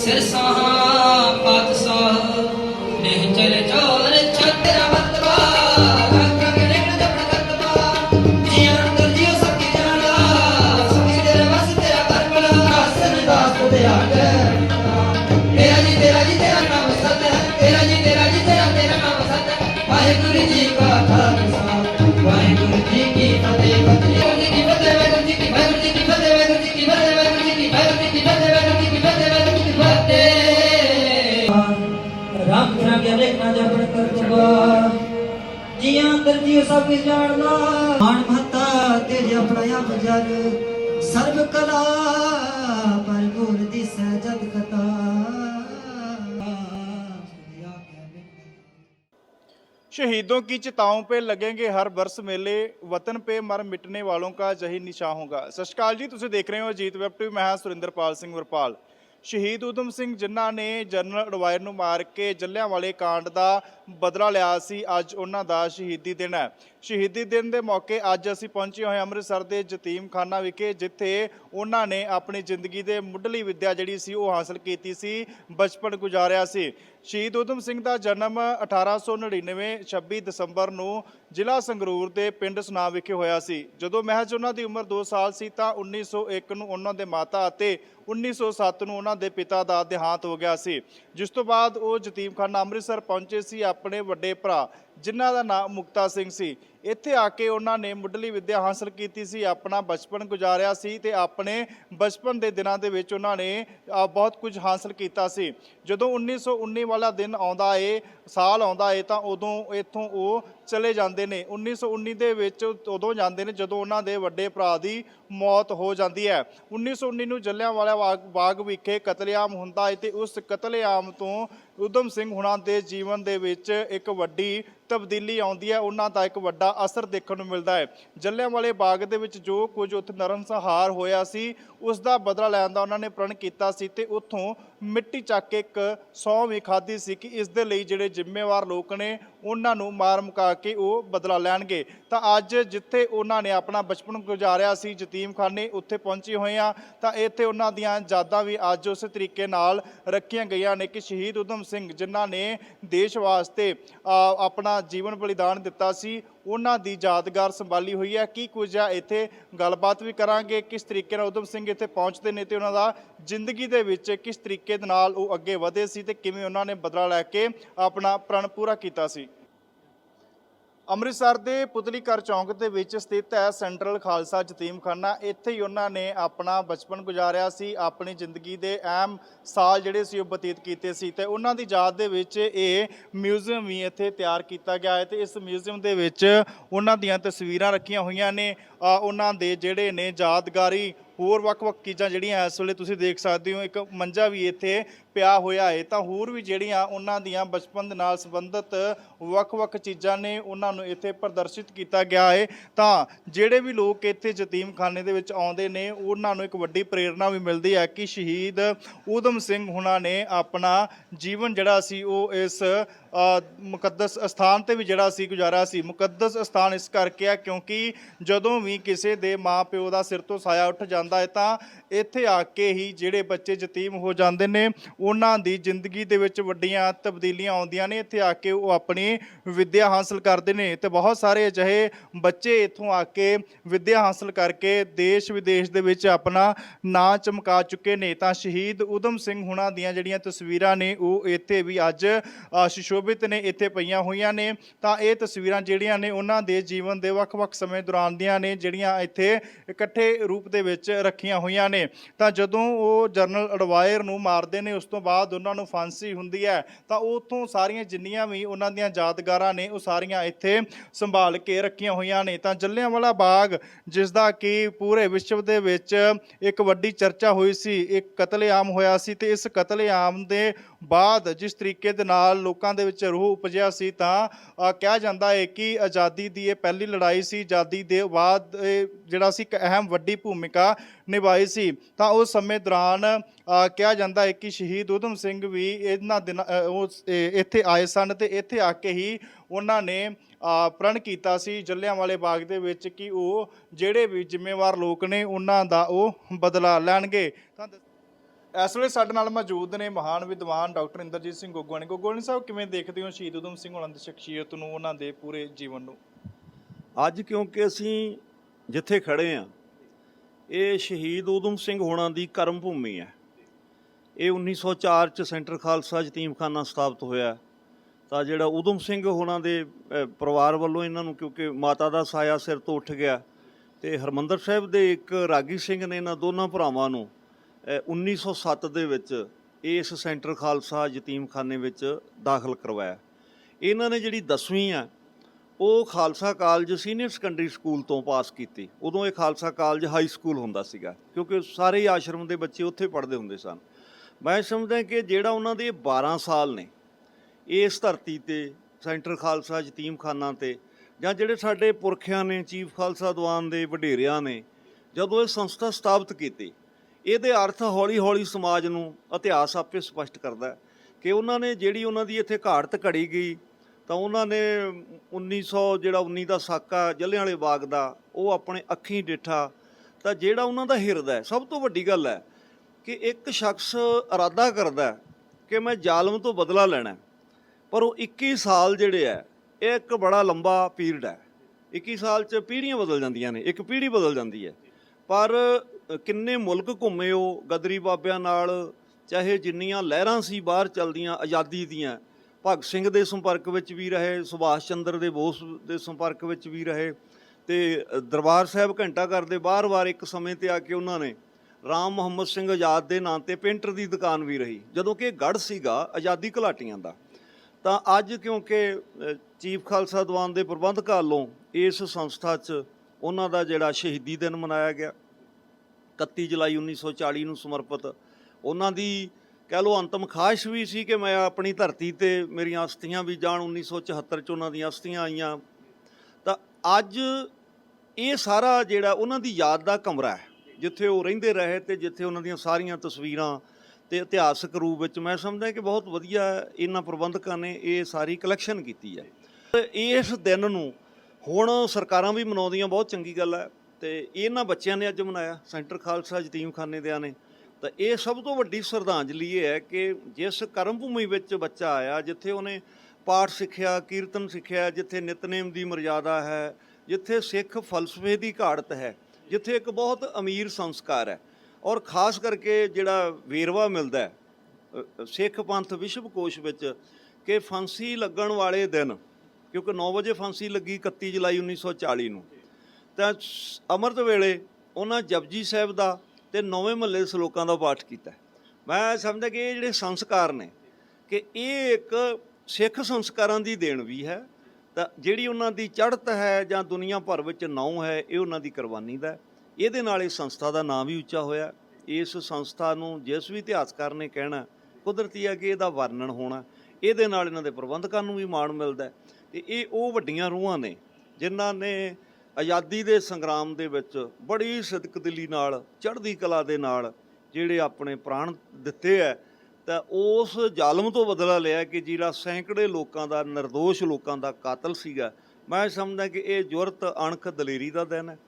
ਸਿਰਸਾਂ ਪਾਤਸ਼ਾਹ ਨਹੀਂ ਚਲੇ ਚੋਰ ਛਤਰਾ करजियो सब जानना। मन महता तेरे अपना अपनाया बजर सर्व कला पर गुर दिस जग कथा शहीदों की चिताओं पे लगेंगे हर वर्ष मेले वतन पे मर मिटने वालों का जही निशा होगा। सत श्रीकाल जी तुम देख रहे हो जीत वेब टू मैं हाँ सुरेंद्र पाल सिंह वरपाल। ਸ਼ਹੀਦ ਊਧਮ ਸਿੰਘ ਜਿਨ੍ਹਾਂ ਨੇ ਜਨਰਲ ਅਡਵਾਇਰ ਨੂੰ ਮਾਰ ਕੇ ਜੱਲਿਆਂਵਾਲੇ ਕਾਂਡ ਦਾ ਬਦਲਾ ਲਿਆ ਸੀ, ਅੱਜ ਉਹਨਾਂ ਦਾ ਸ਼ਹੀਦੀ ਦਿਨ ਹੈ। ਸ਼ਹੀਦੀ ਦਿਨ ਦੇ ਮੌਕੇ ਅੱਜ ਅਸੀਂ ਪਹੁੰਚੇ ਹੋਏ ਅੰਮ੍ਰਿਤਸਰ ਦੇ ਜਤੀਮਖਾਨਾ ਵਿਖੇ, ਜਿੱਥੇ ਉਹਨਾਂ ਨੇ ਆਪਣੀ ਜ਼ਿੰਦਗੀ ਦੇ ਮੁੱਢਲੀ ਵਿੱਦਿਆ ਜਿਹੜੀ ਸੀ ਉਹ ਹਾਸਲ ਕੀਤੀ ਸੀ, ਬਚਪਨ ਗੁਜ਼ਾਰਿਆ ਸੀ। ਸ਼ਹੀਦ ਊਧਮ ਸਿੰਘ ਦਾ ਜਨਮ 1899 26 ਦਸੰਬਰ ਨੂੰ ਜ਼ਿਲ੍ਹਾ ਸੰਗਰੂਰ ਦੇ ਪਿੰਡ ਸੁਨਾਮ ਵਿਖੇ ਹੋਇਆ ਸੀ। ਜਦੋਂ ਮਹਿਜ ਉਹਨਾਂ ਦੀ ਉਮਰ 2 ਸਾਲ ਸੀ, ਤਾਂ 1901 ਨੂੰ ਉਹਨਾਂ ਦੇ ਮਾਤਾ ਅਤੇ 1907 ਨੂੰ ਉਹਨਾਂ ਦੇ ਪਿਤਾ ਦਾ ਦੇਹਾਂਤ ਹੋ ਗਿਆ ਸੀ। ਜਿਸ ਤੋਂ ਬਾਅਦ ਉਹ ਯਤੀਮਖਾਨਾ ਅੰਮ੍ਰਿਤਸਰ ਪਹੁੰਚੇ ਸੀ, ਆਪਣੇ ਵੱਡੇ ਭਰਾ, ਜਿਨ੍ਹਾਂ ਦਾ ਨਾਮ ਮੁਕਤਾ ਸਿੰਘ ਸੀ। ਇੱਥੇ ਆ ਕੇ ਉਹਨਾਂ ਨੇ ਮੁੱਢਲੀ ਵਿੱਦਿਆ ਹਾਸਲ ਕੀਤੀ ਸੀ, ਆਪਣਾ ਬਚਪਨ ਗੁਜ਼ਾਰਿਆ ਸੀ ਤੇ ਆਪਣੇ ਬਚਪਨ ਦੇ ਦਿਨਾਂ ਦੇ ਵਿੱਚ ਉਹਨਾਂ ਨੇ ਬਹੁਤ ਕੁਝ ਹਾਸਲ ਕੀਤਾ ਸੀ। ਜਦੋਂ 1919 ਵਾਲਾ ਦਿਨ ਆਉਂਦਾ ਏ, ਸਾਲ ਆਉਂਦਾ ਏ, ਤਾਂ ਉਦੋਂ ਇੱਥੋਂ ਉਹ ਚਲੇ ਜਾਂਦੇ ਨੇ। 1919 ਦੇ ਵਿੱਚ ਉਦੋਂ ਜਾਂਦੇ ਨੇ ਜਦੋਂ ਉਹਨਾਂ ਦੇ ਵੱਡੇ ਭਰਾ ਦੀ ਮੌਤ ਹੋ ਜਾਂਦੀ ਹੈ। 1919 ਨੂੰ ਜੱਲਿਆਂਵਾਲਾ ਬਾਗ ਬਾਗ ਵਿਖੇ ਕਤਲੇਆਮ ਹੁੰਦਾ ਏ ਤੇ ਉਸ ਕਤਲੇਆਮ ਤੋਂ ਉਦਮ ਸਿੰਘ ਹੁਣਾਂ ਦੇ ਜੀਵਨ ਦੇ ਵਿੱਚ ਇੱਕ ਵੱਡੀ ਤਬਦੀਲੀ ਆਉਂਦੀ ਹੈ। ਉਹਨਾਂ ਦਾ ਇੱਕ ਵੱਡਾ ਅਸਰ ਦੇਖਣ ਨੂੰ ਮਿਲਦਾ ਹੈ। ਜੱਲਿਆਂਵਾਲੇ ਬਾਗ ਦੇ ਵਿੱਚ ਜੋ ਕੁਝ ਉੱਥੇ ਨਰਮਸਹਾਰ ਹੋਇਆ ਸੀ ਉਸ ਦਾ ਬਦਲਾ ਲੈਣ ਦਾ ਉਹਨਾਂ ਨੇ ਪ੍ਰਣ ਕੀਤਾ ਸੀ ਤੇ ਉੱਥੋਂ ਮਿੱਟੀ ਚੱਕ ਕੇ ਇੱਕ ਸੌਂ ਵੀ ਖਾਧੀ ਸੀ ਕਿ ਇਸ ਦੇ ਲਈ ਜਿਹੜੇ ਜ਼ਿੰਮੇਵਾਰ ਲੋਕ ਨੇ ਉਹਨਾਂ ਨੂੰ ਮਾਰ ਮੁਕਾ ਕੇ ਉਹ ਬਦਲਾ ਲੈਣਗੇ। ਤਾਂ ਅੱਜ ਜਿੱਥੇ ਉਹਨਾਂ ਨੇ ਆਪਣਾ ਬਚਪਨ ਗੁਜ਼ਾਰਿਆ ਸੀ ਯਤੀਮਖਾਨੇ ਉੱਥੇ ਪਹੁੰਚੇ ਹੋਏ ਆ ਤਾਂ ਇੱਥੇ ਉਹਨਾਂ ਦੀਆਂ ਯਾਦਾਂ ਵੀ ਅੱਜ ਉਸੇ ਤਰੀਕੇ ਨਾਲ ਰੱਖੀਆਂ ਗਈਆਂ ਨੇ ਕਿ ਸ਼ਹੀਦ ਉਦਮ ਸਿੰਘ, ਜਿਨ੍ਹਾਂ ਨੇ ਦੇਸ਼ ਵਾਸਤੇ ਆਪਣਾ ਜੀਵਨ ਬਲੀਦਾਨ ਦਿੱਤਾ ਸੀ, ਉਹਨਾਂ ਦੀ ਯਾਦਗਾਰ ਸੰਭਾਲੀ ਹੋਈ ਹੈ। ਕੀ ਕੁਝ ਆ ਇੱਥੇ? ਗੱਲਬਾਤ ਵੀ ਕਰਾਂਗੇ। ਕਿਸ ਤਰੀਕੇ ਨਾਲ ਉਦਮ ਸਿੰਘ ਇੱਥੇ ਪਹੁੰਚਦੇ ਨੇ ਤੇ ਉਹਨਾਂ ਦਾ ਜ਼ਿੰਦਗੀ ਦੇ ਵਿੱਚ ਕਿਸ ਤਰੀਕੇ ਦੇ ਨਾਲ ਉਹ ਅੱਗੇ ਵਧੇ ਸੀ ਤੇ ਕਿਵੇਂ ਉਹਨਾਂ ਨੇ ਬਦਲਾ ਲੈ ਕੇ ਆਪਣਾ ਪ੍ਰਣ ਪੂਰਾ ਕੀਤਾ ਸੀ? ਅੰਮ੍ਰਿਤਸਰ ਦੇ ਪੁਤਲੀਘਰ ਚੌਂਕ ਦੇ ਵਿੱਚ ਸਥਿਤ ਹੈ ਸੈਂਟਰਲ ਖਾਲਸਾ ਯਤੀਮਖਾਨਾ ਇੱਥੇ ਹੀ ਉਹਨਾਂ ਨੇ ਆਪਣਾ ਬਚਪਨ ਗੁਜ਼ਾਰਿਆ ਸੀ, ਆਪਣੀ ਜ਼ਿੰਦਗੀ ਦੇ ਅਹਿਮ ਸਾਲ ਜਿਹੜੇ ਸੀ ਉਹ ਬਤੀਤ ਕੀਤੇ ਸੀ ਤੇ ਉਹਨਾਂ ਦੀ ਯਾਦ ਦੇ ਵਿੱਚ ਇਹ ਮਿਊਜ਼ੀਅਮ ਵੀ ਇੱਥੇ ਤਿਆਰ ਕੀਤਾ ਗਿਆ ਹੈ ਤੇ ਇਸ ਮਿਊਜ਼ੀਅਮ ਦੇ ਵਿੱਚ ਉਹਨਾਂ ਦੀਆਂ ਤਸਵੀਰਾਂ ਰੱਖੀਆਂ ਹੋਈਆਂ ਨੇ। ਉਹਨਾਂ ਦੇ ਜਿਹੜੇ ਨੇ ਯਾਦਗਾਰੀ ਹੋਰ ਵੱਖ-ਵੱਖ ਚੀਜ਼ਾਂ ਜਿਹੜੀਆਂ ਇਸ ਵੇਲੇ ਤੁਸੀਂ ਦੇਖ ਸਕਦੇ ਹੋ। ਇੱਕ ਮੰਜਾ ਵੀ ਇੱਥੇ ਪਿਆ ਹੋਇਆ ਹੈ ਤਾਂ ਹੋਰ ਵੀ ਜਿਹੜੀਆਂ ਉਹਨਾਂ ਦੀਆਂ ਬਚਪਨ ਦੇ ਨਾਲ ਸੰਬੰਧਿਤ ਵੱਖ-ਵੱਖ ਚੀਜ਼ਾਂ ਨੇ ਉਹਨਾਂ ਨੂੰ ਇੱਥੇ ਪ੍ਰਦਰਸ਼ਿਤ ਕੀਤਾ ਗਿਆ ਹੈ ਤਾਂ ਜਿਹੜੇ ਵੀ ਲੋਕ ਇੱਥੇ ਯਤੀਮਖਾਨੇ ਦੇ ਵਿੱਚ ਆਉਂਦੇ ਨੇ, ਉਹਨਾਂ ਨੂੰ ਇੱਕ ਵੱਡੀ ਪ੍ਰੇਰਣਾ ਵੀ ਮਿਲਦੀ ਹੈ ਕਿ ਸ਼ਹੀਦ ਊਧਮ ਸਿੰਘ ਹੁਣਾਂ ਨੇ ਆਪਣਾ ਜੀਵਨ ਜਿਹੜਾ ਸੀ, ਉਹ ਇਸ ਮੁਕੱਦਸ ਸਥਾਨ ਤੇ ਵੀ ਜਿਹੜਾ ਸੀ, ਗੁਜ਼ਾਰਿਆ ਸੀ। ਮੁਕੱਦਸ ਸਥਾਨ ਇਸ ਕਰਕੇ ਆ ਕਿਉਂਕਿ ਜਦੋਂ ਵੀ ਕਿਸੇ ਦੇ ਮਾਪਿਓ ਦਾ ਸਿਰ ਤੋਂ ਸਾਇਆ ਉੱਠ ਜਾਂਦਾ ਹੈ ਤਾਂ ਇੱਥੇ ਆ ਕੇ ਹੀ ਜਿਹੜੇ ਬੱਚੇ ਯਤੀਮ ਹੋ ਜਾਂਦੇ ਨੇ ਉਹਨਾਂ ਦੀ ਜ਼ਿੰਦਗੀ ਦੇ ਵਿੱਚ ਵੱਡੀਆਂ ਤਬਦੀਲੀਆਂ ਆਉਂਦੀਆਂ ਨੇ। ਇੱਥੇ ਆ ਕੇ ਉਹ ਆਪਣੀ ਵਿੱਦਿਆ ਹਾਸਲ ਕਰਦੇ ਨੇ ਤੇ ਬਹੁਤ ਸਾਰੇ ਅਜਿਹੇ ਬੱਚੇ ਇੱਥੋਂ ਆ ਕੇ ਵਿੱਦਿਆ ਹਾਸਲ ਕਰਕੇ ਦੇਸ਼ ਵਿਦੇਸ਼ ਦੇ ਵਿੱਚ ਆਪਣਾ ਨਾਂ ਚਮਕਾ ਚੁੱਕੇ ਨੇ। ਤਾਂ ਸ਼ਹੀਦ ਉਦਮ ਸਿੰਘ ਹੁਣਾਂ ਦੀਆਂ ਜਿਹੜੀਆਂ ਤਸਵੀਰਾਂ ਨੇ ਉਹ ਇੱਥੇ ਵੀ ਅੱਜ ਅ, ਸੁਸ਼ੋਭਿਤ ਨੇ ਇੱਥੇ ਪਈਆਂ ਹੋਈਆਂ ਨੇ। ਤਾਂ ਇਹ ਤਸਵੀਰਾਂ ਜਿਹੜੀਆਂ ਨੇ ਉਹਨਾਂ ਦੇ ਜੀਵਨ ਦੇ ਵੱਖ-ਵੱਖ ਸਮੇਂ ਦੌਰਾਨ ਦੀਆਂ ਨੇ ਜਿਹੜੀਆਂ ਇੱਥੇ ਇਕੱਠੇ ਰੂਪ ਦੇ ਵਿੱਚ ਰੱਖੀਆਂ ਹੋਈਆਂ ਨੇ। ਤਾਂ ਜਦੋਂ ਉਹ ਜਨਰਲ ਅਡਵਾਇਰ ਨੂੰ ਮਾਰਦੇ ਨੇ ਉਸ ਤੋਂ ਬਾਅਦ ਉਹਨਾਂ ਨੂੰ ਫਾਂਸੀ ਹੁੰਦੀ ਹੈ, ਤਾਂ ਉਥੋਂ ਸਾਰੀਆਂ ਜਿੰਨੀਆਂ ਵੀ ਉਹਨਾਂ ਦੀਆਂ ਯਾਦਗਾਰਾਂ ਨੇ, ਉਹ ਸਾਰੀਆਂ ਇੱਥੇ ਸੰਭਾਲ ਕੇ ਰੱਖੀਆਂ ਹੋਈਆਂ ਨੇ। ਤਾਂ ਜੱਲਿਆਂਵਾਲਾ ਬਾਗ ਜਿਸ ਦਾ ਕਿ ਪੂਰੇ ਵਿਸ਼ਵ ਦੇ ਵਿੱਚ ਇੱਕ ਵੱਡੀ ਚਰਚਾ ਹੋਈ ਸੀ, ਇੱਕ ਕਤਲੇਆਮ ਹੋਇਆ ਸੀ, ਤੇ ਇਸ ਕਤਲੇਆਮ ਦੇ ਬਾਅਦ ਜਿਸ ਤਰੀਕੇ ਦੇ ਨਾਲ ਲੋਕਾਂ ਦੇ ਵਿੱਚ ਰੂਹ ਉਪਜਿਆ ਸੀ, ਤਾਂ ਕਿਹਾ ਜਾਂਦਾ ਹੈ ਕਿ ਆਜ਼ਾਦੀ ਦੀ ਇਹ ਪਹਿਲੀ ਲੜਾਈ ਸੀ। ਆਜ਼ਾਦੀ ਦੇ ਬਾਅਦ ਇਹ ਜਿਹੜਾ ਸੀ ਇੱਕ ਅਹਿਮ ਵੱਡੀ ਭੂਮਿਕਾ ਨਿਭਾਈ ਸੀ, ਤਾਂ ਉਸ ਸਮੇਂ ਦੌਰਾਨ ਕਿਹਾ ਜਾਂਦਾ ਹੈ ਕਿ ਸ਼ਹੀਦ ਊਧਮ ਸਿੰਘ ਵੀ ਇਹਨਾਂ ਦਿਨਾਂ ਇੱਥੇ ਆਏ ਸਨ ਤੇ ਇੱਥੇ ਆ ਕੇ ਹੀ ਉਹਨਾਂ ਨੇ ਪ੍ਰਣ ਕੀਤਾ ਸੀ ਜੱਲਿਆਂਵਾਲੇ ਬਾਗ ਦੇ ਵਿੱਚ ਕਿ ਉਹ ਜਿਹੜੇ ਵੀ ਜ਼ਿੰਮੇਵਾਰ ਲੋਕ ਨੇ ਉਹਨਾਂ ਦਾ ਉਹ ਬਦਲਾ ਲੈਣਗੇ। ਤਾਂ ਦੱਸ- ਇਸ ਵੇਲੇ ਸਾਡੇ ਨਾਲ ਮੌਜੂਦ ਨੇ ਮਹਾਨ ਵਿਦਵਾਨ ਡਾਕਟਰ ਇੰਦਰਜੀਤ ਸਿੰਘ ਗੋਗੋਣੀ। ਗੋਗੋਣੀ ਸਾਹਿਬ, ਕਿਵੇਂ ਦੇਖਦੇ ਹੋ ਸ਼ਹੀਦ ਊਧਮ ਸਿੰਘ ਹੋਣਾ ਦੀ ਸ਼ਖਸੀਅਤ ਨੂੰ, ਉਹਨਾਂ ਦੇ ਪੂਰੇ ਜੀਵਨ ਨੂੰ? ਅੱਜ ਕਿਉਂਕਿ ਅਸੀਂ ਜਿੱਥੇ ਖੜੇ ਆ ਇਹ ਸ਼ਹੀਦ ਊਧਮ ਸਿੰਘ ਹੋਣਾ ਦੀ ਕਰਮ ਭੂਮੀ ਹੈ। ਇਹ 1904 ਚ ਸੈਂਟਰ ਖਾਲਸਾ ਯਤੀਮਖਾਨਾ ਸਥਾਪਿਤ ਹੋਇਆ ਤਾਂ ਜਿਹੜਾ ਊਧਮ ਸਿੰਘ ਹੋਣਾ ਦੇ ਪਰਿਵਾਰ ਵੱਲੋਂ ਇਹਨਾਂ ਨੂੰ ਕਿਉਂਕਿ ਮਾਤਾ ਦਾ ਸਾਇਆ ਸਿਰ ਤੋਂ ਉੱਠ ਗਿਆ ਤੇ ਹਰਮੰਦਰ ਸਾਹਿਬ ਦੇ ਇੱਕ ਰਾਗੀ ਸਿੰਘ ਨੇ ਇਹਨਾਂ ਦੋਨਾਂ ਭਰਾਵਾਂ ਨੂੰ ਅਹ, 1907 ਦੇ ਵਿੱਚ ਇਸ ਸੈਂਟਰ ਖਾਲਸਾ ਯਤੀਮਖਾਨੇ ਵਿੱਚ ਦਾਖਲ ਕਰਵਾਇਆ। ਇਹਨਾਂ ਨੇ ਜਿਹੜੀ 10ਵੀਂ ਆ ਉਹ Khalsa college senior secondary school ਤੋਂ ਪਾਸ ਕੀਤੀ। ਉਦੋਂ ਇਹ ਖਾਲਸਾ ਕਾਲਜ ਹਾਈ ਸਕੂਲ ਹੁੰਦਾ ਸੀਗਾ, ਕਿਉਂਕਿ ਸਾਰੇ ਹੀ ਆਸ਼ਰਮ ਦੇ ਬੱਚੇ ਉੱਥੇ ਪੜ੍ਹਦੇ ਹੁੰਦੇ ਸਨ। ਮੈਂ ਸਮਝਦਾ ਕਿ ਜਿਹੜਾ ਉਹਨਾਂ ਦੇ 12 ਸਾਲ ਨੇ, ਇਸ ਧਰਤੀ ਤੇ, ਸੈਂਟਰ ਖਾਲਸਾ, ਯਤੀਮਖਾਨਾ ਤੇ, ਜਾਂ ਜਿਹੜੇ ਸਾਡੇ ਪੁਰਖਿਆਂ ਨੇ, ਚੀਫ ਖਾਲਸਾ ਦੀਵਾਨ ਦੇ ਵਡੇਰਿਆਂ ਨੇ, ਜਦੋਂ ਇਹ ਸੰਸਥਾ ਸਥਾਪਿਤ ਕੀਤੀ, ਇਹਦੇ ਅਰਥ ਹੌਲੀ-ਹੌਲੀ ਸਮਾਜ ਨੂੰ ਇਤਿਹਾਸ ਆਪੇ ਸਪਸ਼ਟ ਕਰਦਾ ਕਿ ਉਹਨਾਂ ਨੇ ਜਿਹੜੀ ਉਹਨਾਂ ਦੀ ਇੱਥੇ ਘਾੜਤ ਘੜੀ ਗਈ ਤਾਂ ਉਹਨਾਂ ਨੇ 1900 ਜਿਹੜਾ 19 ਦਾ ਸਾਕਾ ਜਲਿਆਂਵਾਲੇ ਬਾਗ ਦਾ, ਉਹ ਆਪਣੇ ਅੱਖੀਂ ਡਿਠਾ। ਤਾਂ ਜਿਹੜਾ ਉਹਨਾਂ ਦਾ ਹਿਰਦਾ ਹੈ, ਸਭ ਤੋਂ ਵੱਡੀ ਗੱਲ ਹੈ ਕਿ ਇੱਕ ਸ਼ਖਸ ਇਰਾਦਾ ਕਰਦਾ ਕਿ ਮੈਂ ਜ਼ਾਲਮ ਤੋਂ ਬਦਲਾ ਲੈਣਾ ਪਰ ਉਹ 21 ਸਾਲ ਜਿਹੜੇ ਹੈ, ਇਹ ਇੱਕ ਬੜਾ ਲੰਬਾ ਪੀਰੀਅਡ ਹੈ। 21 ਸਾਲ 'ਚ ਪੀੜ੍ਹੀਆਂ ਬਦਲ ਜਾਂਦੀਆਂ ਨੇ, ਇੱਕ ਪੀੜ੍ਹੀ ਬਦਲ ਜਾਂਦੀ ਹੈ। ਪਰ ਕਿੰਨੇ ਮੁਲਕ ਘੁੰਮੇ ਉਹ, ਗਦਰੀ ਬਾਬਿਆਂ ਨਾਲ, ਚਾਹੇ ਜਿੰਨੀਆਂ ਲਹਿਰਾਂ ਸੀ ਬਾਹਰ ਚੱਲਦੀਆਂ, ਆਜ਼ਾਦੀ ਦੀਆਂ ਭਗਤ ਸਿੰਘ ਦੇ ਸੰਪਰਕ ਵਿੱਚ ਵੀ ਰਹੇ, ਸੁਭਾਸ਼ ਚੰਦਰ ਦੇ ਬੋਸ ਦੇ ਸੰਪਰਕ ਵਿੱਚ ਵੀ ਰਹੇ ਤੇ ਦਰਬਾਰ ਸਾਹਿਬ ਘੰਟਾ ਘਰ ਦੇ ਬਾਰ-ਬਾਰ ਇੱਕ ਸਮੇਂ ਤੇ ਆ ਕੇ ਉਹਨਾਂ ਨੇ ਰਾਮ ਮੁਹੰਮਦ ਸਿੰਘ ਆਜ਼ਾਦ ਦੇ ਨਾਂ ਤੇ ਪੇਂਟਰ ਦੀ ਦੁਕਾਨ ਵੀ ਰਹੀ, ਜਦੋਂ ਕਿ ਇਹ ਗੜ੍ਹ ਸੀਗਾ ਆਜ਼ਾਦੀ ਘੁਲਾਟੀਆਂ ਦਾ। ਤਾਂ ਅੱਜ ਕਿਉਂਕਿ ਚੀਫ ਖਾਲਸਾ ਦੀਵਾਨ ਦੇ ਪ੍ਰਬੰਧਕਾਂ ਵੱਲੋਂ ਇਸ ਸੰਸਥਾ 'ਚ ਉਹਨਾਂ ਦਾ ਜਿਹੜਾ ਸ਼ਹੀਦੀ ਦਿਨ ਮਨਾਇਆ ਗਿਆ 31 ਜੁਲਾਈ 1940 ਨੂੰ ਸਮਰਪਿਤ, ਉਹਨਾਂ ਦੀ ਕਹਿ ਲਓ ਅੰਤਮ ਖਾਹਿਸ਼ ਵੀ ਸੀ ਕਿ ਮੈਂ ਆਪਣੀ ਧਰਤੀ ਤੇ ਮੇਰੀਆਂ ਅਸਥੀਆਂ ਵੀ ਜਾਣ 1974 ਚ ਉਹਨਾਂ ਦੀਆਂ ਅਸਥੀਆਂ ਆਈਆਂ। ਤਾਂ ਅੱਜ ਇਹ ਸਾਰਾ ਜਿਹੜਾ ਉਹਨਾਂ ਦੀ ਯਾਦ ਦਾ ਕਮਰਾ ਹੈ, ਜਿੱਥੇ ਉਹ ਰਹਿੰਦੇ ਰਹੇ ਤੇ ਜਿੱਥੇ ਉਹਨਾਂ ਦੀਆਂ ਸਾਰੀਆਂ ਤਸਵੀਰਾਂ ਤੇ ਇਤਿਹਾਸਕ ਰੂਪ ਵਿੱਚ ਮੈਂ ਸਮਝਦਾ ਕਿ ਬਹੁਤ ਵਧੀਆ ਇਹਨਾਂ ਪ੍ਰਬੰਧਕਾਂ ਨੇ ਇਹ ਸਾਰੀ ਕਲੈਕਸ਼ਨ ਕੀਤੀ ਹੈ। ਇਸ ਦਿਨ ਨੂੰ ਹੁਣ ਸਰਕਾਰਾਂ ਵੀ ਮਨਾਉਂਦੀਆਂ, ਬਹੁਤ ਚੰਗੀ ਗੱਲ ਹੈ। ਤੇ ਇਹਨਾਂ ਬੱਚਿਆਂ ਨੇ ਅੱਜ ਮਨਾਇਆ, ਸੈਂਟਰ ਖਾਲਸਾ ਯਤੀਮਖਾਨੇ ਦਿਆਂ ਨੇ। ਤਾਂ ਇਹ ਸਭ ਤੋਂ ਵੱਡੀ ਸ਼ਰਧਾਂਜਲੀ ਇਹ ਹੈ ਕਿ ਜਿਸ ਕਰਮ ਭੂਮੀ ਵਿੱਚ ਬੱਚਾ ਆਇਆ, ਜਿੱਥੇ ਉਹਨੇ ਪਾਠ ਸਿੱਖਿਆ, ਕੀਰਤਨ ਸਿੱਖਿਆ, ਜਿੱਥੇ ਨਿਤਨੇਮ ਦੀ ਮਰਜ਼ਾਦਾ ਹੈ, ਜਿੱਥੇ ਸਿੱਖ ਫਲਸਫੇ ਦੀ ਘਾੜਤ ਹੈ, ਜਿੱਥੇ ਇੱਕ ਬਹੁਤ ਅਮੀਰ ਸੰਸਕਾਰ ਹੈ। ਔਰ ਖਾਸ ਕਰਕੇ ਜਿਹੜਾ ਵੇਰਵਾ ਮਿਲਦਾ ਹੈ ਸਿੱਖ ਪੰਥ ਵਿਸ਼ਵ ਕੋਸ਼ ਵਿੱਚ ਕਿ ਫਾਂਸੀ ਲੱਗਣ ਵਾਲੇ ਦਿਨ, ਕਿਉਂਕਿ 9 ਵਜੇ ਫਾਂਸੀ ਲੱਗੀ 31 ਜੁਲਾਈ 1940 ਨੂੰ, ਤਾਂ ਸ- ਅੰਮ੍ਰਿਤ ਵੇਲੇ ਉਹਨਾਂ ਜਪਜੀ ਸਾਹਿਬ ਦਾ ਤੇ ਨੌਵੇਂ ਮਹੱਲੇ ਸ਼ਲੋਕਾਂ ਦਾ ਪਾਠ ਕੀਤਾ। ਮੈਂ ਸਮਝਦਾ ਕਿ ਇਹ ਜਿਹੜੇ ਸੰਸਕਾਰ ਨੇ, ਕਿ ਇਹ ਇੱਕ ਸਿੱਖ ਸੰਸਕਾਰਾਂ ਦੀ ਦੇਣ ਵੀ ਹੈ, ਤਾਂ ਜਿਹੜੀ ਉਹਨਾਂ ਦੀ ਚੜ੍ਹਤ ਹੈ ਜਾਂ ਦੁਨੀਆ ਭਰ ਵਿੱਚ ਨਾਉ ਹੈ, ਇਹ ਉਹਨਾਂ ਦੀ ਕੁਰਬਾਨੀ ਦਾ ਇਹਦੇ ਨਾਲ ਇਹ ਸੰਸਥਾ ਦਾ ਨਾਮ ਵੀ ਉੱਚਾ ਹੋਇਆ। ਇਸ ਸੰਸਥਾ ਨੂੰ ਜਿਸ ਵੀ ਇਤਿਹਾਸਕਾਰ ਨੇ ਕਹਿਣਾ, ਕੁਦਰਤੀ ਹੈ ਕਿ ਇਹਦਾ ਵਰਣਨ ਹੋਣਾ, ਇਹਦੇ ਨਾਲ ਇਹਨਾਂ ਦੇ ਪ੍ਰਬੰਧਕਾਂ ਨੂੰ ਵੀ ਮਾਣ ਮਿਲਦਾ ਹੈ। ਤੇ ਇਹ ਉਹ ਵੱਡੀਆਂ ਰੂਹਾਂ ਨੇ, ਜਿਨ੍ਹਾਂ ਨੇ ਆਜ਼ਾਦੀ ਦੇ ਸੰਗਰਾਮ ਦੇ ਵਿੱਚ ਬੜੀ ਸਿਦਕਦਿਲੀ ਨਾਲ, ਚੜ੍ਹਦੀ ਕਲਾ ਦੇ ਨਾਲ ਜਿਹੜੇ ਆਪਣੇ ਪ੍ਰਾਣ ਦਿੱਤੇ ਹੈ ਤਾਂ ਉਸ ਜ਼ਾਲਮ ਤੋਂ ਬਦਲਾ ਲਿਆ ਕਿ ਜਿਹੜਾ ਸੈਂਕੜੇ ਲੋਕਾਂ ਦਾ નિર્ਦੋਸ਼ ਲੋਕਾਂ ਦਾ ਕਾਤਲ ਸੀਗਾ, ਮੈਂ ਸਮਝਦਾ ਕਿ ਇਹ ਜੁਰਤ ਅਣਖ ਦਲੇਰੀ ਦਾ ਦਿਨ ਹੈ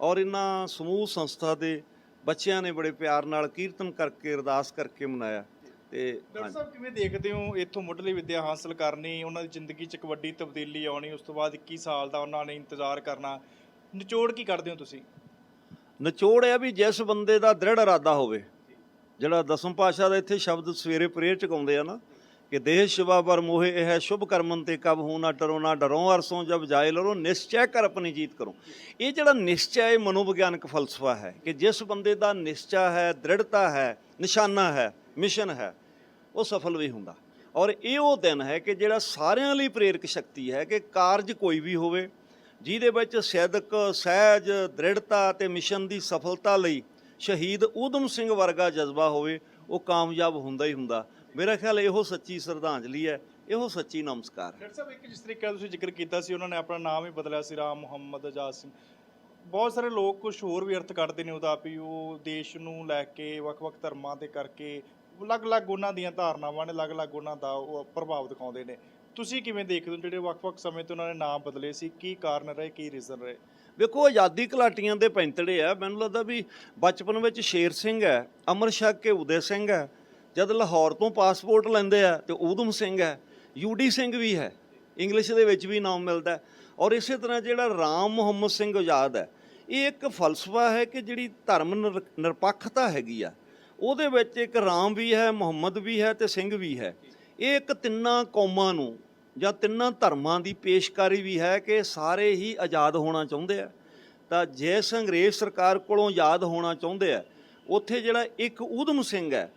ਔਰ ਇਹਨਾਂ ਸਮੂਹ ਸੰਸਥਾ ਦੇ ਬੱਚਿਆਂ ਨੇ ਬੜੇ ਪਿਆਰ ਨਾਲ ਕੀਰਤਨ ਕਰਕੇ, ਅਰਦਾਸ ਕਰਕੇ ਮਨਾਇਆ। ਤੇ ਡਾਕਟਰ ਸਾਹਿਬ ਕਿਵੇਂ ਦੇਖਦੇ ਹੋ ਇੱਥੋਂ ਮੁੱਢਲੀ ਵਿੱਦਿਆ ਹਾਸਲ ਕਰਨੀ ਉਹਨਾਂ ਦੀ ਜ਼ਿੰਦਗੀ 'ਚ ਇੱਕ ਵੱਡੀ ਤਬਦੀਲੀ ਆਉਣੀ ਉਸ ਤੋਂ ਬਾਅਦ 21 ਸਾਲ ਦਾ ਉਹਨਾਂ ਨੇ ਇੰਤਜ਼ਾਰ ਕਰਨਾ ਨਿਚੋੜ ਕੀ ਕਰਦੇ ਹੋ ਤੁਸੀਂ? ਨਿਚੋੜ ਇਹ ਵੀ ਜਿਸ ਬੰਦੇ ਦਾ ਦ੍ਰਿੜ ਇਰਾਦਾ ਹੋਵੇ ਜਿਹੜਾ ਦਸਮ ਪਾਸ਼ਾ ਦਾ ਇੱਥੇ ਸ਼ਬਦ ਸਵੇਰੇ ਪ੍ਰੇਰ ਚਕਾਉਂਦੇ ਆ ਨਾ ਕਿ ਦੇਹ ਸ਼ਿਵਾ ਪਰ ਮੋਹਿ ਇਹ ਹੈ ਸ਼ੁਭ ਕਰਮਨ ਤੇ ਕਬ ਹੂੰ ਨਾ ਡਰੋ ਨਾ ਡਰੋ ਅਰਸੋਂ ਜਬ ਜਾਏ ਲਰੋ ਨਿਸ਼ਚੈ ਕਰ ਆਪਣੀ ਜੀਤ ਕਰੋ। ਇਹ ਜਿਹੜਾ ਨਿਸ਼ਚੈ ਇਹ ਮਨੋਵਿਗਿਆਨਕ ਫਲਸਫਾ ਹੈ ਕਿ ਜਿਸ ਬੰਦੇ ਦਾ ਨਿਸ਼ਚਾ ਹੈ ਦ੍ਰਿੜਤਾ ਹੈ ਨਿਸ਼ਾਨਾ ਹੈ ਮਿਸ਼ਨ ਹੈ, ਉਹ ਸਫਲ ਵੀ ਹੁੰਦਾ। ਔਰ ਇਹ ਉਹ ਦਿਨ ਹੈ ਕਿ ਜਿਹੜਾ ਸਾਰਿਆਂ ਲਈ ਪ੍ਰੇਰਕ ਸ਼ਕਤੀ ਹੈ ਕਿ ਕਾਰਜ ਕੋਈ ਵੀ ਹੋਵੇ, ਜਿਹਦੇ ਵਿੱਚ ਸੈਦਕ, ਸਹਿਜ, ਦ੍ਰਿੜਤਾ ਤੇ ਮਿਸ਼ਨ ਦੀ ਸਫਲਤਾ ਲਈ ਸ਼ਹੀਦ ਊਧਮ ਸਿੰਘ ਵਰਗਾ ਜਜ਼ਬਾ ਹੋਵੇ, ਉਹ ਕਾਮਯਾਬ ਹੁੰਦਾ ਹੀ ਹੁੰਦਾ। ਮੇਰਾ ਖਿਆਲ ਇਹੋ ਸੱਚੀ ਸ਼ਰਧਾਂਜਲੀ ਹੈ, ਇਹੋ ਸੱਚੀ ਨਮਸਕਾਰ ਹੈ। ਡਾਕਟਰ ਸਾਹਿਬ, ਇੱਕ ਜਿਸ ਤਰੀਕੇ ਨਾਲ ਤੁਸੀਂ ਜ਼ਿਕਰ ਕੀਤਾ ਸੀ, ਉਹਨਾਂ ਨੇ ਆਪਣਾ ਨਾਮ ਹੀ ਬਦਲਿਆ ਸੀ, ਰਾਮ ਮੁਹੰਮਦ ਆਜ਼ਾਦ ਸਿੰਘ। ਬਹੁਤ ਸਾਰੇ ਲੋਕ ਕੁਝ ਹੋਰ ਵੀ ਅਰਥ ਕੱਢਦੇ ਨੇ ਉਹਦਾ ਵੀ ਉਹ ਦੇਸ਼ ਨੂੰ ਲੈ ਕੇ ਵੱਖ-ਵੱਖ ਧਰਮਾਂ ਦੇ ਕਰਕੇ ਅਲੱਗ-ਅਲੱਗ ਉਹਨਾਂ ਦੀਆਂ ਧਾਰਨਾਵਾਂ ਨੇ, ਅਲੱਗ-ਅਲੱਗ ਉਹਨਾਂ ਦਾ ਉਹ ਪ੍ਰਭਾਵ ਦਿਖਾਉਂਦੇ ਨੇ। ਤੁਸੀਂ ਕਿਵੇਂ ਦੇਖਦੇ ਹੋ? ਜਿਹੜੇ ਵੱਖ-ਵੱਖ ਸਮੇਂ ਤੇ ਉਹਨਾਂ ਨੇ ਨਾਮ ਬਦਲੇ ਸੀ, ਕੀ ਕਾਰਨ ਰਹੇ, ਕੀ ਰੀਜ਼ਨ ਰਹੇ? ਵੇਖੋ ਆਜ਼ਾਦੀ ਘਲਾਟੀਆਂ ਦੇ ਪੈਂਤੜੇ ਆ। ਮੈਨੂੰ ਲੱਗਦਾ ਵੀ ਬਚਪਨ ਵਿੱਚ ਸ਼ੇਰ ਸਿੰਘ ਹੈ, ਅਮਰ ਛਕ ਕੇ ਉਦੈ ਸਿੰਘ ਹੈ। ਜਦ ਲਾਹੌਰ ਤੋਂ ਪਾਸਪੋਰਟ ਲੈਂਦੇ ਆ ਤੇ ਊਧਮ ਸਿੰਘ ਹੈ ਯੂਡੀ ਸਿੰਘ ਵੀ ਹੈ। ਇੰਗਲਿਸ਼ ਦੇ ਵਿੱਚ ਵੀ ਨਾਮ ਮਿਲਦਾ ਔਰ ਇਸੇ ਤਰ੍ਹਾਂ ਜਿਹੜਾ ਰਾਮ ਮੁਹੰਮਦ ਸਿੰਘ ਆਜ਼ਾਦ ਹੈ, ਇਹ ਇੱਕ ਫਲਸਫਾ ਹੈ ਕਿ ਜਿਹੜੀ ਧਰਮ ਨਿਰ- ਨਿਰਪੱਖਤਾ ਹੈਗੀ ਆ। ਉਹਦੇ ਵਿੱਚ ਇੱਕ ਰਾਮ ਵੀ ਹੈ, ਮੁਹੰਮਦ ਵੀ ਹੈ ਤੇ ਸਿੰਘ ਵੀ ਹੈ। ਇਹ ਇੱਕ ਤਿੰਨਾਂ ਕੌਮਾਂ ਨੂੰ ਜਾਂ ਤਿੰਨਾਂ ਧਰਮਾਂ ਦੀ ਪੇਸ਼ਕਾਰੀ ਵੀ ਹੈ ਕਿ ਸਾਰੇ ਹੀ ਆਜ਼ਾਦ ਹੋਣਾ ਚਾਹੁੰਦੇ ਆ। ਤਾਂ ਜਿਸ ਅੰਗਰੇਜ਼ ਸਰਕਾਰ ਕੋਲੋਂ ਆਜ਼ਾਦ ਹੋਣਾ ਚਾਹੁੰਦੇ ਆ, ਉੱਥੇ ਜਿਹੜਾ ਇੱਕ ਊਧਮ ਸਿੰਘ ਹੈ,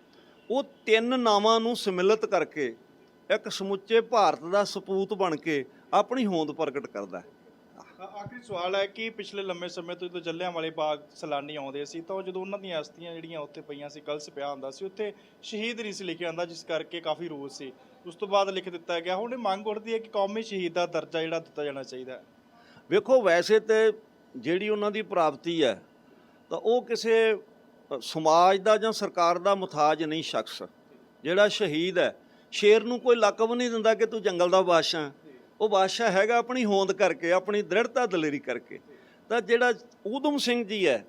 ਉਹ ਤਿੰਨ ਨਾਵਾਂ ਨੂੰ ਸਮਿਲਿਤ ਕਰਕੇ ਇੱਕ ਸਮੁੱਚੇ ਭਾਰਤ ਦਾ ਸਪੂਤ ਬਣ ਕੇ ਆਪਣੀ ਹੋਂਦ ਪ੍ਰਗਟ ਕਰਦਾ ਹੈ। ਆਖਰੀ ਸਵਾਲ ਹੈ ਕਿ ਪਿਛਲੇ ਲੰਮੇ ਸਮੇਂ ਤੋਂ ਜਦੋਂ ਜੱਲਿਆਂਵਾਲੇ ਬਾਗ ਸੈਲਾਨੀ ਆਉਂਦੇ ਸੀ, ਤਾਂ ਉਹ ਜਦੋਂ ਉਹਨਾਂ ਦੀਆਂ ਅਸਥੀਆਂ ਜਿਹੜੀਆਂ ਉੱਥੇ ਪਈਆਂ ਸੀ ਕਲਸ ਪਿਆ ਹੁੰਦਾ ਸੀ, ਉੱਥੇ ਸ਼ਹੀਦ ਨਹੀਂ ਸੀ ਲਿਖਿਆ ਹੁੰਦਾ ਜਿਸ ਕਰਕੇ ਕਾਫੀ ਰੋਸ ਸੀ। ਉਸ ਤੋਂ ਬਾਅਦ ਲਿਖ ਦਿੱਤਾ ਗਿਆ, ਹੁਣ ਇਹ ਮੰਗ ਉੱਠਦੀ ਹੈ ਕਿ ਕੌਮੀ ਸ਼ਹੀਦ ਦਾ ਦਰਜਾ ਜਿਹੜਾ ਦਿੱਤਾ ਜਾਣਾ ਚਾਹੀਦਾ ਹੈ। ਵੇਖੋ, ਵੈਸੇ ਤੇ ਜਿਹੜੀ ਉਹਨਾਂ ਦੀ ਪ੍ਰਾਪਤੀ ਹੈ, ਤਾਂ ਉਹ ਕਿਸੇ ਸਮਾਜ ਦਾ ਜਾਂ ਸਰਕਾਰ ਦਾ ਮੁਤਾਜ ਨਹੀਂ ਸ਼ਖਸ। ਜਿਹੜਾ ਸ਼ਹੀਦ ਹੈ, ਸ਼ੇਰ ਨੂੰ ਕੋਈ ਲਕਬ ਨਹੀਂ ਦਿੰਦਾ ਕਿ ਤੂੰ ਜੰਗਲ ਦਾ ਬਾਦਸ਼ਾਹ ਉਹ ਬਾਦਸ਼ਾਹ ਹੈਗਾ ਆਪਣੀ ਹੋਂਦ ਕਰਕੇ ਆਪਣੀ ਦ੍ਰਿੜਤਾ ਦਲੇਰੀ ਕਰਕੇ। ਤਾਂ ਜਿਹੜਾ ਊਧਮ ਸਿੰਘ ਜੀ ਹੈ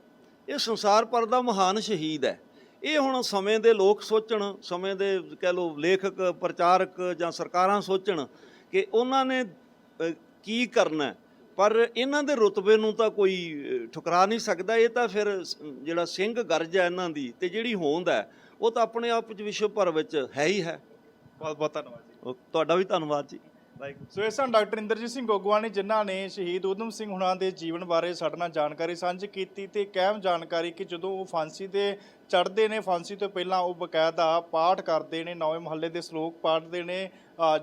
ਇਹ ਸੰਸਾਰ ਭਰ ਦਾ ਮਹਾਨ ਸ਼ਹੀਦ ਹੈ। ਇਹ ਹੁਣ ਸਮੇਂ ਦੇ ਲੋਕ ਸੋਚਣ ਸਮੇਂ ਦੇ ਕਹਿ ਲਓ ਲੇਖਕ ਪ੍ਰਚਾਰਕ ਜਾਂ ਸਰਕਾਰਾਂ ਸੋਚਣ ਕਿ ਉਹਨਾਂ ਨੇ ਕੀ ਕਰਨਾ। ਪਰ ਇਹਨਾਂ ਦੇ ਰੁਤਬੇ ਨੂੰ ਤਾਂ ਕੋਈ ਠੁਕਰਾ ਨਹੀਂ ਸਕਦਾ। ਇਹ ਤਾਂ ਫਿਰ ਜਿਹੜਾ ਸਿੰਘ ਗਰਜ ਹੈ ਇਹਨਾਂ ਦੀ ਤੇ ਜਿਹੜੀ ਹੋਂਦ ਹੈ ਉਹ ਤਾਂ ਆਪਣੇ ਆਪ ਵਿੱਚ ਵਿਸ਼ਵ ਭਰ ਵਿੱਚ ਹੈ ਹੀ ਹੈ। ਬਹੁਤ ਬਹੁਤ ਧੰਨਵਾਦ ਜੀ। ਤੁਹਾਡਾ ਵੀ ਧੰਨਵਾਦ ਜੀ। ਵਾਹਿਗੁਰੂ ਸੋ ਇਹ ਸਨ ਡਾਕਟਰ ਇੰਦਰਜੀਤ ਸਿੰਘ ਗੋਗਵਾਨੀ ਜਿਨ੍ਹਾਂ ਨੇ ਸ਼ਹੀਦ ਊਧਮ ਸਿੰਘ ਹੁਣਾਂ ਦੇ ਜੀਵਨ ਬਾਰੇ ਸਾਡੇ ਨਾਲ ਜਾਣਕਾਰੀ ਸਾਂਝੀ ਕੀਤੀ ਤੇ ਕਾਇਮ ਜਾਣਕਾਰੀ ਕਿ ਜਦੋਂ ਉਹ ਫਾਂਸੀ ਤੇ ਚੜ੍ਹਦੇ ਨੇ, ਫਾਂਸੀ ਤੋਂ ਪਹਿਲਾਂ ਉਹ ਬਕਾਇਦਾ ਪਾਠ ਕਰਦੇ ਨੇ, ਨੌਵੇਂ ਮਹੱਲੇ ਦੇ ਸ਼ਲੋਕ ਪੜ੍ਹਦੇ ਨੇ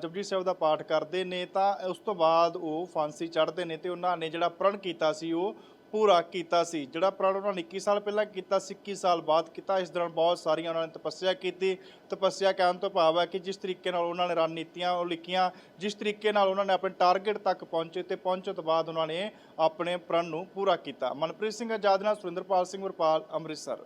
ਜਪਜੀ ਸਾਹਿਬ ਦਾ ਪਾਠ ਕਰਦੇ ਨੇ, ਤਾਂ ਉਸ ਤੋਂ ਬਾਅਦ ਉਹ ਫਾਂਸੀ ਚੜ੍ਹਦੇ ਨੇ ਤੇ ਉਹਨਾਂ ਨੇ ਜਿਹੜਾ ਪ੍ਰਣ ਕੀਤਾ ਸੀ ਉਹ ਪੂਰਾ ਕੀਤਾ ਸੀ। ਜਿਹੜਾ ਪ੍ਰਣ ਉਹਨਾਂ ਨੇ 21 ਸਾਲ ਪਹਿਲਾਂ ਕੀਤਾ ਸੀ 21 ਸਾਲ ਬਾਅਦ ਕੀਤਾ। ਇਸ ਦੌਰਾਨ ਬਹੁਤ ਸਾਰੀਆਂ ਉਹਨਾਂ ਨੇ ਤਪੱਸਿਆ ਕੀਤੀ। ਤਪੱਸਿਆ ਕਰਨ ਤੋਂ ਭਾਵ ਹੈ ਕਿ ਜਿਸ ਤਰੀਕੇ ਨਾਲ ਉਹਨਾਂ ਨੇ ਰਣਨੀਤੀਆਂ ਉਹ ਲਿਖੀਆਂ, ਜਿਸ ਤਰੀਕੇ ਨਾਲ ਉਹਨਾਂ ਨੇ ਆਪਣੇ ਟਾਰਗੇਟ ਤੱਕ ਪਹੁੰਚੇ ਤੇ ਪਹੁੰਚਣ ਤੋਂ ਬਾਅਦ ਉਹਨਾਂ ਨੇ ਆਪਣੇ ਪ੍ਰਣ ਨੂੰ ਪੂਰਾ ਕੀਤਾ। ਮਨਪ੍ਰੀਤ ਸਿੰਘ ਆਜ਼ਾਦ ਨਾਲ ਸੁਰਿੰਦਰਪਾਲ ਸਿੰਘ ਵਰਪਾਲ, ਅੰਮ੍ਰਿਤਸਰ।